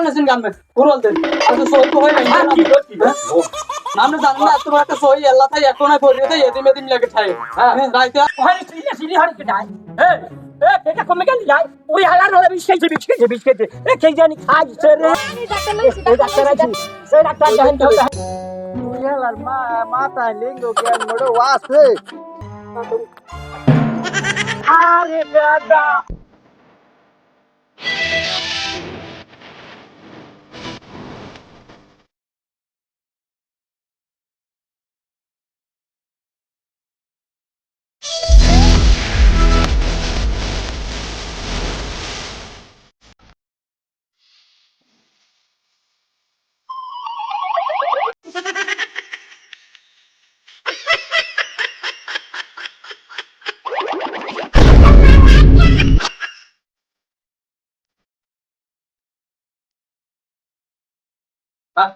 নেছেন গামে কুড়াল দেন আচ্ছা সই তো হয় নাই। নামে জানেন না তোমার একটা সই আল্লাহ তাই এখন আর পড়িয়ে দেয় এদিন এদিন লাগে ঠাই হ্যাঁ। রাইতে ওখানে সিলে সিলে হারি কে নাই এ এ কেটা কমে গেলি নাই ওই হালার হালা বিস্কেট বিস্কেট বিস্কেট এ কে জানি খাইছে রে। ডাক্তার আছে। সেই ডাক্তার দেখেন তো ইয়ালার মা মাথা লিঙ্গ জ্ঞান মোড়ে ওয়াসে আরে দাদা।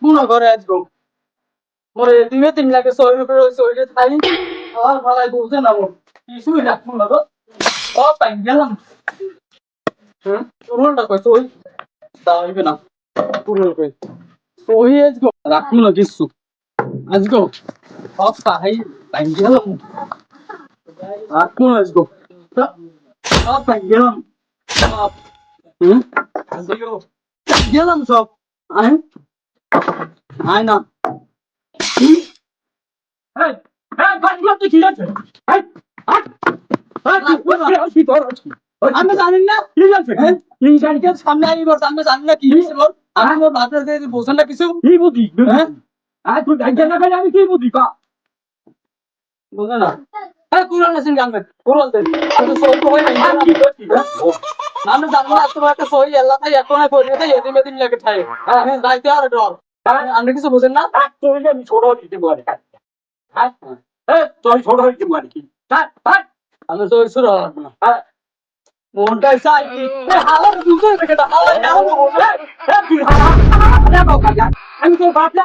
পুরো ঘরে আসব মোরে দিনে তিন ভালাই বলছে, না মোর কিছুই না তো ও পাই গেলাম। হুম? পুরোটা কই? সই দাইবে না পুরো কই? সই আসব রাখব না পাই গেলাম। রাখব না আসব সব পাই গেলাম। গেলাম সব। আয়। আয় না এই এই বাড়িগুলো তো কি আমি জানি না। গাড়িকে সামনে আই বর আমি জানি না কি হইছে মোর আমি মোর ভাতের দিয়ে বোঝেন না কিছু। কি বুদ্ধি? হ্যাঁ? আজ তুই গাইতে না গাই আমি কি বুদ্ধি? কা বোঝেন না। হ্যাঁ কুড়াল নেছেন গামে কুড়াল দেন আমি তো হয়? নাই আমি জানি না তোমার একটা আল্লাহ তাই এখন এদিন এদিন লাগে হ্যাঁ আর ডর আপনি কিছু বোঝেন না তুই আমি ছোট দিতে পারি হ্যাঁ তুই ছোট দিতে পারি কি হ্যাঁ হ্যাঁ আমি তো ওই শুরু হলাম না হ্যাঁ মনটাই চাই কি হালার বুঝে রেখে দা হালার আমি তো ভাবলা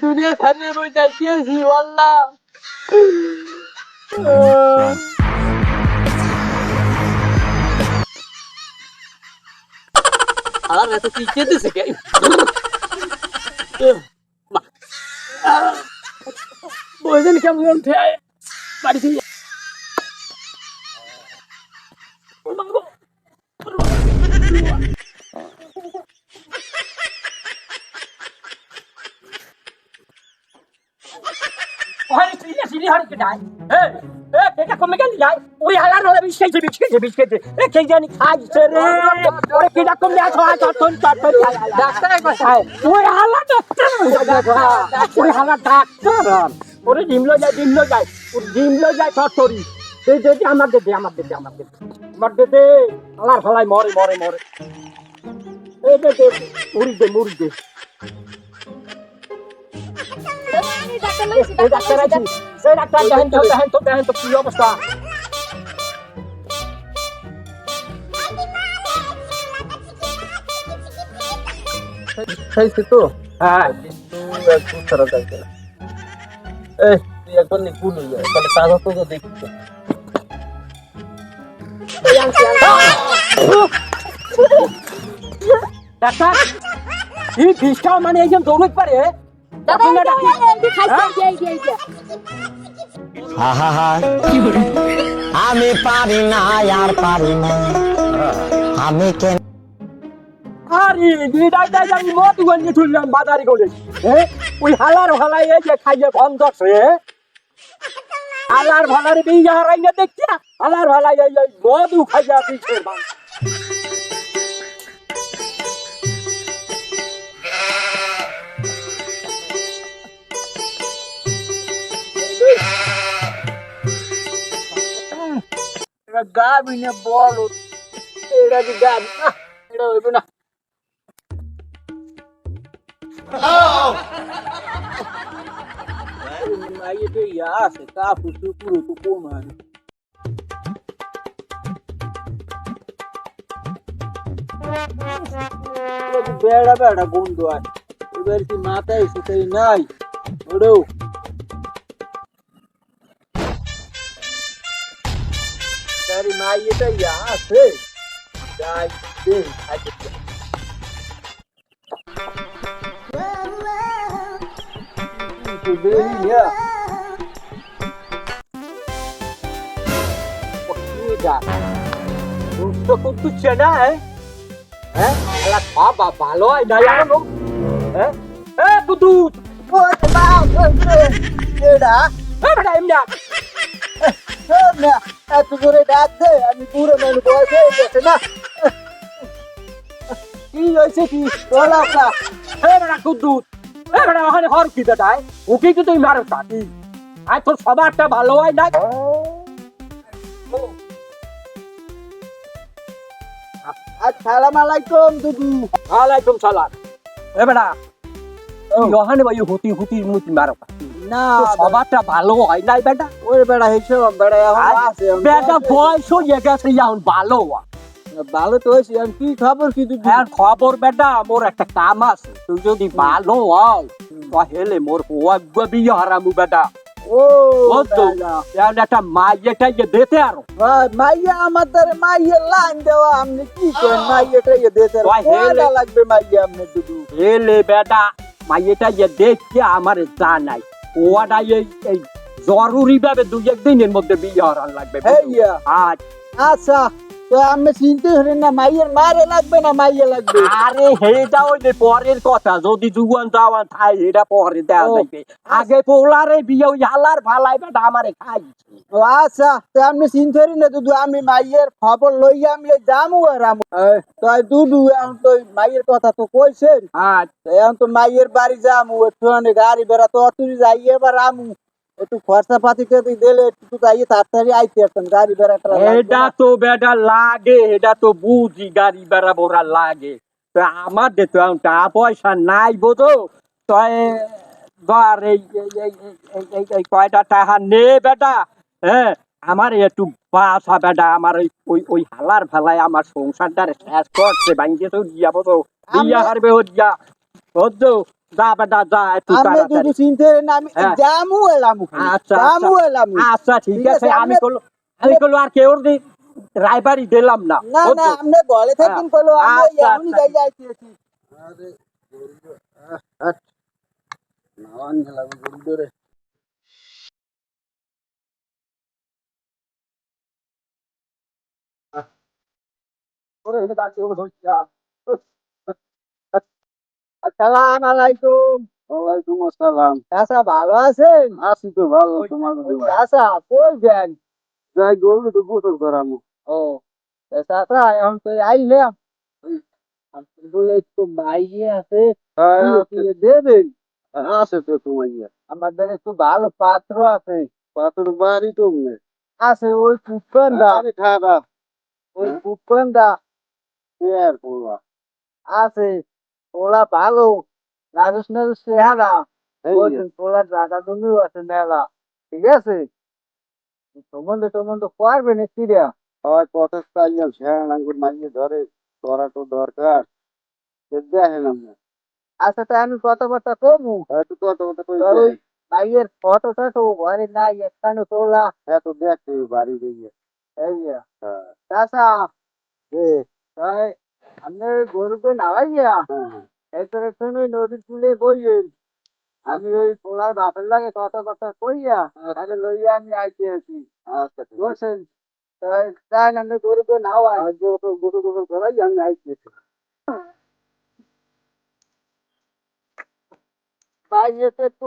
দুনিয়া ছাড়িয়ে বই যাইতেছি আল্লাহ আর এত পিছিয়ে দিছে কে? বইদিন কেমন বাড়ি থেকে ওখানে সিলে সিলে হারি কে নাই। এ এ কেটা কমে গেলি নাই। ওই হালার হালা বিস্কেট বিস্কেট বিস্কেট এ কে জানি খাইছে রে। ওরে আজ তখন ডাক্তার ওই হালা ডাক্তার। ওই হালা ডাক্তার। ওরে ডিমলো যায় ডিমলো যায়। ওর ডিমলো যায় সরসরি। এই দে দে আমার দে দে আমার আমার দে। আমার দে দে। হালার হালাই মরে মরে মরে। এই দে দে। মুড়ি দে মুড়ি দে। ডাক্তার লাগছে এই ডাক্তার আছে সেই ডাক্তার দেখেন তো দেখেন তো দেখেন তো কি অবস্থা খাইছে তো হ্যাঁ কিন্তু একটু খারাপ লাগছে না এই তুই একবার নিপুণ হয়ে যায় তাহলে তারা তো দেখছে ডাক্তার এই বিষটা মানে একজন দৌড়ত পারে আমি পারি না আর পারি না। আমি কেন আরে বিদায় দাই আমি মত গঞ্জি তুললাম বাজারি করে ওই হালার হালাই এই যে খাইয়ে হালার ভালার বিয়ে হারাই না দেখছি না হালার ভালাই এই মধু খাইয়া পিছের বান গাবি না বল এটা কি গাবি না এটা হইব না মাইয়ে তো ইয়া আছে তা ফুসু পুরো তো কমান বেড়া বেড়া গন্ধ আছে নাই মাইয়েটা ইয়া আছে যাই দে আগে তো বেরি ইয়া Oiga, gusto ko to এত জোরে ডাক দে আমি পুরো বয়স হয়ে গেছে না? কি হয়েছে কি? বলো আপনার. Eh, bada ওখানে হর কি দাদাই? ওকে কি তুই মারো সাথী? আই তোর সবারটা ভালো হয় না? আসসালাম আলাইকুম দুদু। আলাইকুম সালাম। বেটা ওখানে ভাই হুতি হুতি মুতি মারো। না সবারটা ভালো হয় নাই বেটা? ওই বেড়া হিসেব বেড়া এখন আছে বেটা বয়স হয়ে গেছে এখন ভালো ভালো তো হয়েছি কি খবর কি আর খবর বেটা মোর একটা কাম আছে তুই যদি ভালো হও তাহলে মোর বিয়ে হারামু বেটা। ও এখন একটা মাইয়েটা যে দিতে আরও। মাইয়া আমাদের মাইয়া লাইন দেওয়া আপনি কি করেন? মাইয়াটা ইয়ে দিতে হেলে। লাগবে মাইয়া আপনি এলে বেটা মাইয়েটা যে দেখছে আমার জানাই ওটা এই এই জরুরি ভাবে দুই একদিনের মধ্যে বিয়ে হওয়ার লাগবে। আচ্ছা। আমি চিনতে হলেন না মাইয়ের মারে লাগবে না মাইয়া লাগবে? আরে হেটা ওই পরের কথা যদি জুয়ান যাওয়ান থাই এটা পরে দেওয়া ও। আগে পোলারে বিয়ে ওই হালার ভালাই বেটা আমারে খাই ও আচ্ছা তো আপনি চিনতে হলেন না দুদু আমি মাইয়ের খবর লইয়া আমি যামু আর আমু। তো দুদু এখন তো মাইয়ের কথা তো কইছেন। তো এখন তো মাইয়ের বাড়ি যামু একটু গাড়ি বেড়া তো অটুরি যাই এবার আমু। একটু খরচা কে দিলে একটু তাড়াতাড়ি আইতে আসতাম গাড়ি এটা তো বেটা লাগে এটা তো বুঝি গাড়ি বেড়া লাগে। তো আমার দে তো টাকা পয়সা নাই বোঝো ধর এই এই- কয়টা টাকা নে বেটা হ্যাঁ? আমার একটু বাসা বেটা আমার ওই ওই ওই হালার ফেলায় আমার সংসারটার শেষ করছে ভাঙ্গে তো দিয়া বোঝো দিয়া হারবে ও দিয়া। বুঝছ যা বেটা যা একটু আমি তাড়াতাড়ি। দুদু চিনতে আমি হ্যাঁ। আচ্ছা, এলামু আচ্ছা ঠিক আছে আছে, আমি কলো আর কেউ দি রায়বাড়ি দিলাম না। না না আপনি বলে থাকেন আমি আচ্ছা, আচ্ছা। যাই আরে নাওয়ান ওরে, এটা? আসসালাম আলাইকুম ওয়ালাইকুম আসসালাম। চাচা ভালো আছেন? আছি তো ভালো তোমার চাচা কই যান যাই গরু তো গোসল করামু। ও চাচা এখন তো আইলাম। বলে তো বাইরে আছে। কি দেবেন আছে। তো তোমার ইয়া। আমাদের একটু ভালো পাত্র আছে। পাথর বাড়ি তো মনে। আছে ওই পুষ্পন্দা আরে খারাপ ওই এর পোলা আছে। ওরা ভালো রাজস নাজস চেহারা ওরা আছে মেলা। ঠিক আছে? সম্বন্ধে সম্বন্ধে পারবে না সিরিয়া। হয় কথা চাইলাম শেয়ার আঙ্গুর মাইয়ে ধরে করা তো দরকার। দেখেন আমরা। আচ্ছা তা আমি কথাবার্তা করব হয়তো কথা কথা কই ভাইয়ের ফটো টটো ঘরে নাই একখানে তোলা। এত দেখতে বাড়ি দিয়ে এই হ্যাঁ। তাই আপনি গরুকে নামাইয়া হ্যাঁ এরপরে তুমি নদীর কূলে বইয়েন আমি ওই পোলার বাপের লাগে কথা কথা কইয়া তাহলে লইয়া আমি আইতে আছি আচ্ছা বলছেন তাই গরুকে গোসল করাই আমি বাইরেতে একটু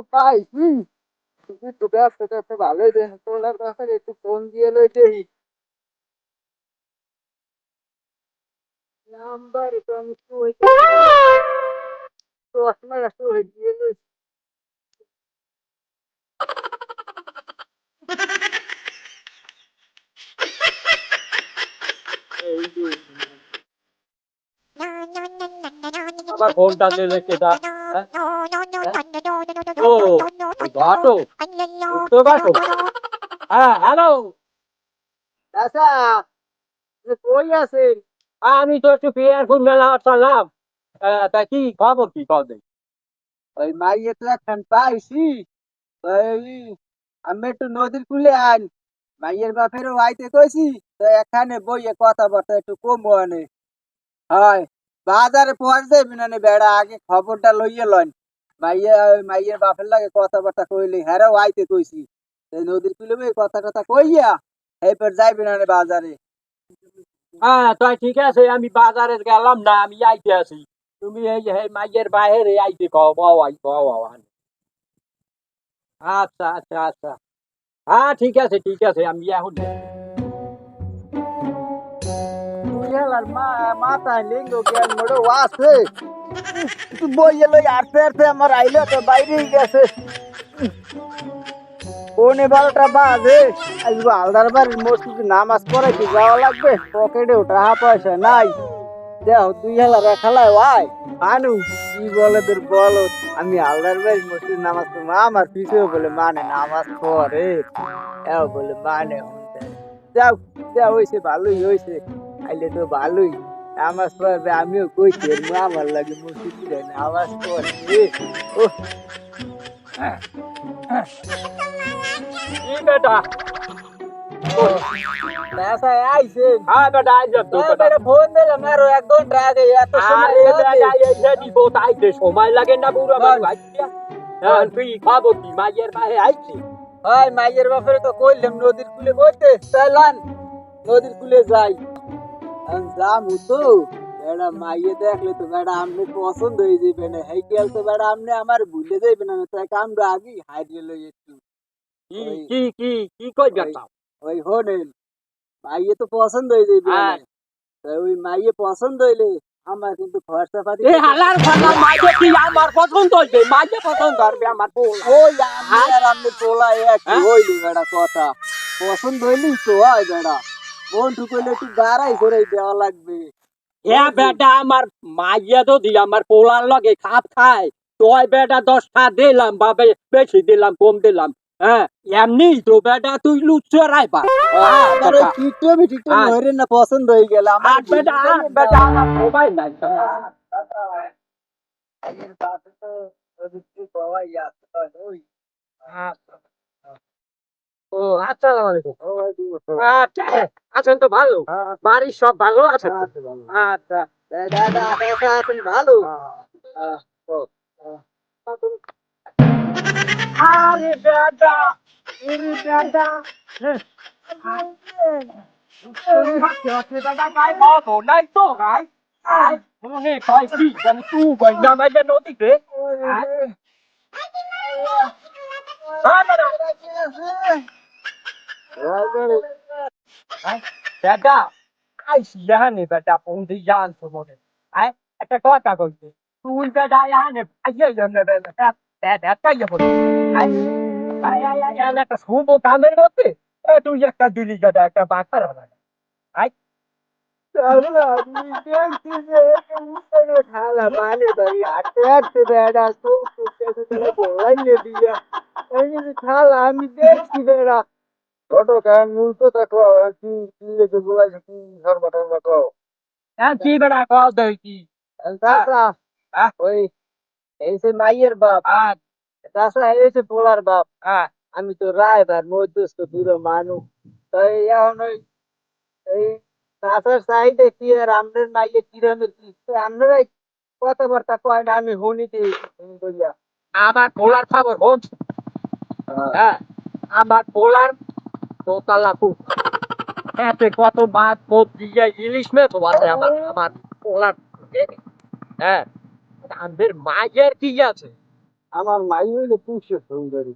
ভালোই দেন তোলার একটু ফোন দিয়ে লই এই যে আমার ফোনটা দিলে কেটা ও বাটো তো বাটো হ্যাঁ হ্যালো এ কই আছেন? আমি তো একটু পিয়ারপুর মেলা আসলাম তা কি খবর কি ওই আমি একটু নদীর কুলে আন মাইয়ের বাপেরও আইতে কইছি, তো এখানে বইয়ে কথাবার্তা একটু কম আনে হয়, বাজারে পৌঁছ যাবি না বেড়া? আগে খবরটা লইয়ে লন মাইয়ে, ওই মাইয়ের বাপের লাগে কথাবার্তা কইলি হ্যাঁ আইতে কইছি। নদীর কুলে কথা কথা কইয়া এরপর যাইবি নে বাজারে। হ্যাঁ তাই ঠিক আছে, আমি বাজারে গেলাম না, আমি আইতে আছি। তুমি এই মাইয়ের বাইরে আইতে কও, বাও আই, বাও আচ্ছা আচ্ছা আচ্ছা। হ্যাঁ ঠিক আছে ঠিক আছে, আমি এখন মাথায় লিঙ্গ জ্ঞান মোড়ে আছে। বইয়ে লই আটতে আমার আইলে, তো বাইরেই গেছে। পৌনে বারোটা বাজে? আসব আলদার বাড়ির মসজিদে নামাজ পড়ে কি যাওয়া লাগবে পকেটেও টাকা পয়সা নাই। দেহ দুই হেলা রেখালায় ভাই আনু কি বলে তোর বলো? আমি আলদার বাড়ির মসজিদে নামাজ পড়ব, আমার পিছেও বলে মানে নামাজ পড়ে। এও বলে মানে যাও যা হয়েছে ভালোই হয়েছে আইলে তো ভালোই। নামাজ পড়বে, আমিও কইছি আমার লাগে মসজিদে নামাজ পড়ে। ও কি বেটা হ্যাঁ হ্যাঁ তুই খাব কি? মাইয়ের বাইরে আইছি। হয় বাপরে তো কইলাম নদীর কুলে কইতে চাইলান নদীর কুলে যাই। যামু তো বেড়া মাইয়ে দেখলে তো বেড়া আমনে পছন্দ হয়ে যাবে না। হেই গেল তো বেড়া আমনে আমার ভুলে যাইবে না তাই কামটা আগে হারিয়ে লই একটু কি কি কি কই বেটা? ওই হোনেন মাইয়ে তো পছন্দ হয়ে যাইবে। তাই ওই মাইয়ে পছন্দ হইলে আমার কিন্তু খরচা পাতি এই হালার ফালা মাঝে কি আমার পছন্দ হইবে? মাঝে পছন্দ করবে আমার বউ। ওই আমি আর? আমনে তোলা এক হ্যাঁ? হইলি বেড়া কথা। পছন্দ হইলি তো হয় বেড়া। মন ঠুকইলে একটু গাড়াই করে দেওয়া লাগবে। এ বেটা আমার মাইয়া তো দি আমার পোলার লগে খাপ খায় তোই বেটা দশটা দিলাম বাবে বেশি দিলাম কম দিলাম। হ্যাঁ এমনি তো বেটা তুই লুচ্ছো রাইবা হ্যাঁ। হইরে না পছন্দ হয়ে গেল। আমার বেটা বেটা আমার মোবাইল নাই। ও আসসালামু আলাইকুম আচ্ছা আছেন তো ভালো? বাড়ির সব ভালো আছেন? আচ্ছা। দাদা দাদা আপনি ভালো? আরে বেটা আরে বেটা কি জানি বেটা পৌঁছে যান তো একটা কথা কইছে তুই বেটা জানে আইয়া জানে বেটা। আয় একটা শুভ কামের মধ্যে তুই একটা দিলি বেটা একটা বাকার হবে আয়। আমি দেখছি বেড়া ছোট কান তো দেখো কি কি লেগে বলাইছে কি ধর্ম ধর্ম কো হ্যাঁ কি বেটা কল দেই কি? ওই এই যে মাইয়ের বাপ। আর এই যে পোলার বাপ। হ্যাঁ আমি তো রায়বার মধ্যস্থ দূর মানুষ। তাই এখন ওই এই চাইতে কি আর আমনের মাইয়ে কিরমের কি? কথাবার্তা কয় না আমি শুনিতে বলিয়া আমার পোলার খবর হন হ্যাঁ। আমার পোলার দোতলা খুব। এতে কত মাছ মোট দিয়ে ইলিশ আছে আমার আমার পোলার হ্যাঁ। আমাদের মায়ের কি আছে? আমার মাই হইলে পুষে সুন্দরী?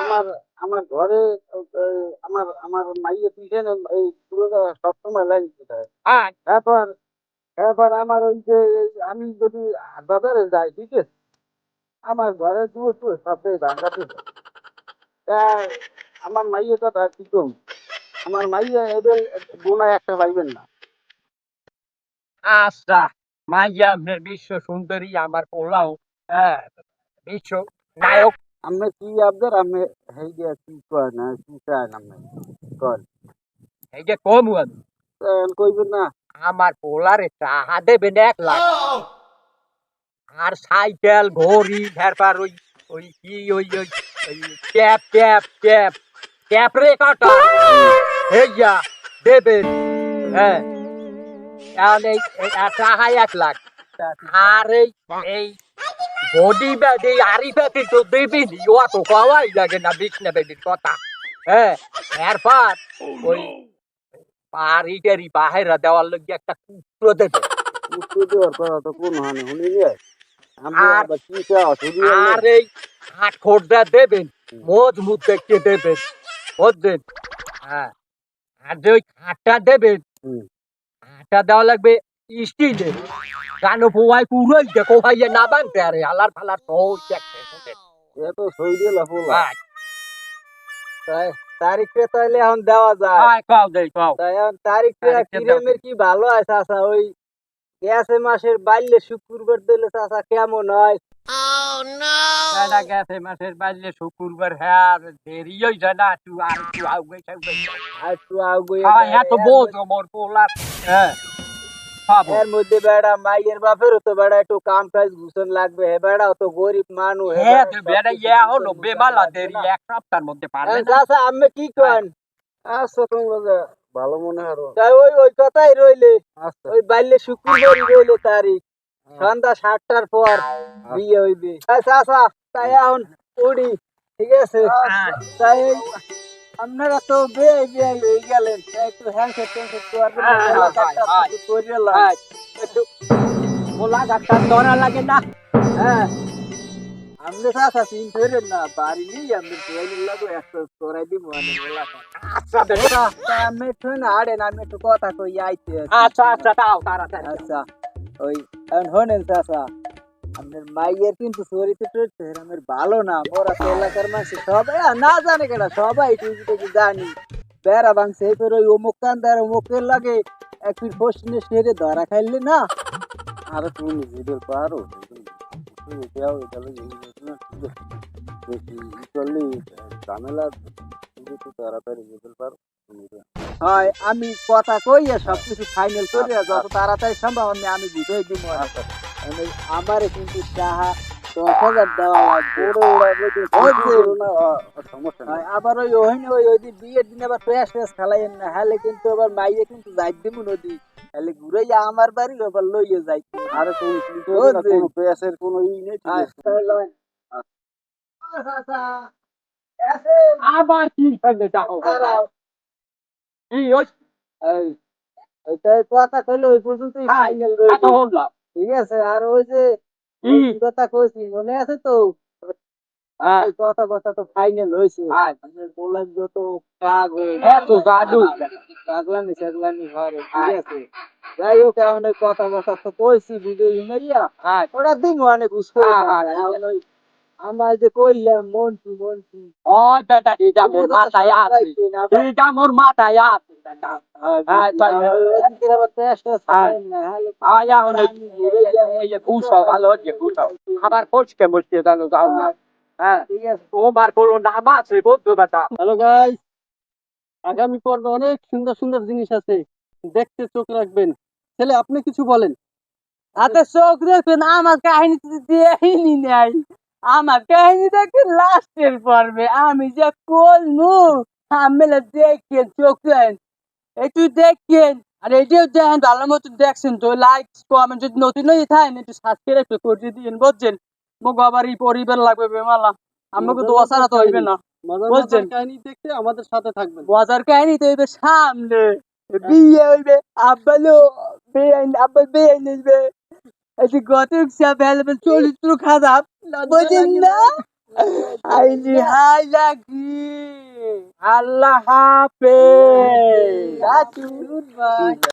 আমার আমার ঘরে আমার আমার মাইয়ে পিছনে এই পুরোটা সবসময় লাগিয়ে দেয় হ্যাঁ তারপর তারপর আমার ওই যে আমি যদি বাজারে যাই ঠিক আছে? আমার ঘরে দুয়ে টুয়ে সবটাই যায়। তা আমার মাইয়ে তো তার কি কম? আমার মাইয়ে এদের গোনায় একটা পাইবেন না। আচ্ছা মাইয়া আপনার বিশ্ব সুন্দরী আমার পোলাও হ্যাঁ বিশ্ব নায়ক। আমি কি আবদার আমি হেই দিয়া কি কয় না কি চায় না আমি কর এই যে কম আমি কইবেন না। আমার পোলারে টাহা দেবেন এক লাখ। আর সাইকেল ঘড়ি ভেরপার ওই ওই কি ওই ওই ওই ক্যাপ ক্যাপ ক্যাপ ক্যাপ রে কাটা। এই যা দেবেন হ্যাঁ। তাহলে এই- এই এক লাখ। আর এই এই বডি ব্যাগ আরি ব্যাগে তো দেবেন অত পাওয়াই লাগে না বিষ্ণা বেডির কথা। হ্যাঁ এরপর ওই বাড়ি টাড়ি বাহিরা দেওয়ার লোক একটা কুত্র দেবে। উত্তর দেওয়ার কথা তো কোন হানি শুনি আর- আবার কি চাও শুধু আর এই হাট খোরদা দেবেন মজবুত দেখতে দেবেন বুঝলেন? হ্যাঁ আর যে ওই খাটটা দেবেন হুম। দেওয়া লাগবে কানো পোয়াই পুরোই দেখো ভাই না বানতে আরে আলার ফালার সব দেখতে। এ তো সই দিয়ে লাফুলা ভাই। তাই তারিখে তাইলে এখন দেওয়া যায়। কাও দেই কাও। তাই এখন তারিখে কিরমের কি ভালো আছে ওই গেছে মাসের বাইলে শুক্রবার দিলে চাষা কেমন হয়? বেড়া গেছে মাসের বাইরে শুক্রবার হ্যাঁ দেরি হয়ে না তুই আর তুই আগে আর একটু আগুয়ে হ্যাঁ এত বোঝ মোর পোলার হ্যাঁ এর মধ্যে বেড়া মাইয়ের বাপেরও তো বেড়া একটু কাম কাজ ঘুষণ লাগবে হে বেড়াও তো গরিব মানুষ হ্যাঁ তো বেড়া ইয়া হলো বেমালা দেরি এক সপ্তাহের মধ্যে পারবে না চাচা আমি কি কন আচ্ছা ভালো মনে তাই ওই ওই কথাই রইলে ওই বাইলে শুক্রবার রইলে তারিখ সন্ধ্যা সাতটার পর বিয়ে হইবে। তাই চাচা তাই এখন উড়ি ঠিক আছে? তাই আপনারা তো বিয়ে বিয়ে হয়ে গেলেন একটু ট্যান্ডশেক করবেন হ্যাঁ, হ্যাঁ, একটা হ্যাঁ, একটু মোলা গাছটা ধরা লাগে না। হ্যাঁ। আমরা করেন না বাড়ি নেই আমি লাগো একটা করাই দিব আচ্ছা বেটা আমি একটু না আড়েন আমি একটু কথা কই আইতে আচ্ছা আচ্ছা তাও তাড়াতাড়ি। আচ্ছা ওই এখন হনেন চাচা, আপনার মাইয়ের কিন্তু চরিত্র টরিত্র আমার ভালো না মোরা তো এলাকার মানুষ, সবাই না জানে কেনা সবাই টুকি টুকি জানি। বেড়া ভাঙছে এরপর ওই অমুক কান্দার অমুকের লাগে একটু ফসনে সেরে ধরা খাইলে না। আরে তুমি ভিডিও পারো ঝামেলা তাড়াতাড়ি বুঝতে পারো। হয় আমি কথা কইয়া সবকিছু ফাইনাল করে যত তাড়াতাড়ি সম্ভব আমি আমি বুঝাই দিব। আমি আমারে কিন্তু সাহা দশ হাজার দেওয়া লাগবে। আবার ওই ওখানে ওই ওই বিয়ের দিন আবার পেঁয়াজ টেয়াজ খালাইয়েন না। হলে কিন্তু আবার মাইয়ে কিন্তু যাই দিব নদী। তাহলে ঘুরাইয়া আমার বাড়ি আবার লইয়ে যাই আরে তুমি কোনো পেঁয়াজের কোনো ই নেই আবার কি ফেলে যাও কি ওই কথা কইলে ওই পর্যন্তই ফাইনাল ঠিক আছে আর ওই যে কথা কইছি মনে আছে তো? হ্যাঁ। কথা কথা তো ফাইনাল হয়েছে হ্যাঁ। যত কাগ এত জাদু। কাগলানি সাগলানি ঘরে ঠিক আছে। যাই হোক এখন কথা কথা তো কইছি বুঝে হ্যাঁ। ওটা দিন অনেক উস্কো আমার যে কইলাম মন্টু মন্টু। ও এটা মোর মাথায় আছে। এটা মোর মাথায় আছে জানো যাও না। হ্যাঁ আছে। তোমার কোনো নাম আছে বলতো বেটা। হ্যালো গাইস আগামী পর্বে অনেক সুন্দর সুন্দর জিনিস আছে। দেখতে চোখ রাখবেন। ছেলে আপনি কিছু বলেন। হাতে চোখ রাখবেন আমার কাহিনী দেখিনি নাই। আমার কাহিনী দেখে লাস্টের পর্বে, আমি যে করলু আমি দেখেন চোখ রাখেন একটু দেখেন, আর এটাও দেখেন ভালো মতো দেখছেন তো লাইক কমেন্ট যদি নতুন হয়ে থাকেন, একটু সাবস্ক্রাইব একটু করে দিন বুঝছেন? মোক আবার এই পরিবার লাগবে বেমালা। আমাকে দোয়া ছাড়া তো হইবে না বলছেন। কাহিনী দেখতে আমাদের সাথে থাকবেন মজার কাহিনী তো হইবে সামনে, বিয়ে হইবে, আব্বালো, বিয়ে আব্বা বিয়ে নিবে এই গতিক সাহেব হেলবেন চরিত্র খারাপ বুঝেন না আইলি হাই লাগি আল্লাহ হাফেজ